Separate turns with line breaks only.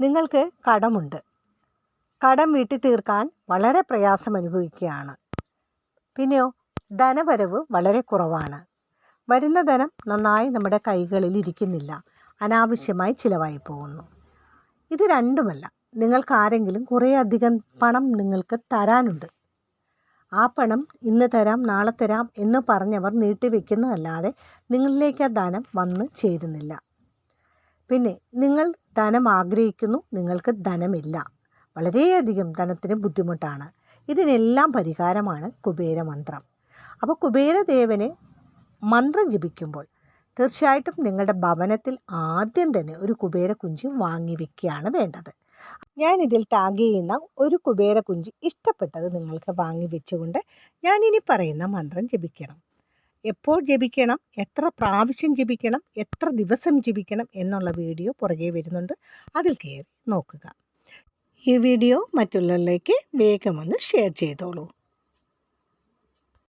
നിങ്ങൾക്ക് കടമുണ്ട്. കടം വീട്ടി തീർക്കാൻ വളരെ പ്രയാസം അനുഭവിക്കുകയാണ് പിന്നെയോ ധനവരവ് വളരെ കുറവാണ്. വരുന്ന ധനം നന്നായി നമ്മുടെ കൈകളിൽ ഇരിക്കുന്നില്ല. അനാവശ്യമായി ചിലവായി പോകുന്നു. ഇത് രണ്ടുമല്ല. നിങ്ങൾക്ക് ആരെങ്കിലും കുറേ അധികം പണം നിങ്ങൾക്ക് തരാനുണ്ട്. ആ പണം ഇന്ന് തരാം നാളെ തരാം എന്ന് പറഞ്ഞവർ നീട്ടിവെക്കുന്നതല്ലാതെ നിങ്ങളിലേക്ക് ആ ധനം വന്ന് ചേരുന്നില്ല. പിന്നെ നിങ്ങൾ ധനം ആഗ്രഹിക്കുന്നു നിങ്ങൾക്ക് ധനമില്ല. വളരെയധികം ധനത്തിന് ബുദ്ധിമുട്ടാണ്. ഇതിനെല്ലാം പരിഹാരമാണ് കുബേരമന്ത്രം. അപ്പോൾ കുബേരദേവനെ മന്ത്രം ജപിക്കുമ്പോൾ തീർച്ചയായിട്ടും നിങ്ങളുടെ ഭവനത്തിൽ ആദ്യം തന്നെ ഒരു കുബേര കുഞ്ചി വാങ്ങി വേണ്ടത്. ഞാനിതിൽ ടാഗ് ചെയ്യുന്ന ഒരു കുബേര കുഞ്ചി ഇഷ്ടപ്പെട്ടത് നിങ്ങൾക്ക് വാങ്ങി വെച്ചുകൊണ്ട് ഞാനിനി പറയുന്ന മന്ത്രം ജപിക്കണം. എപ്പോൾ ജപിക്കണം എത്ര പ്രാവശ്യം ജപിക്കണം എത്ര ദിവസം ജപിക്കണം എന്നുള്ള വീഡിയോ പുറകെ വരുന്നുണ്ട്. അതിൽ കയറി നോക്കുക. ഈ വീഡിയോ മറ്റുള്ളവരിലേക്ക് വേഗമൊന്ന് ഷെയർ ചെയ്തോളൂ.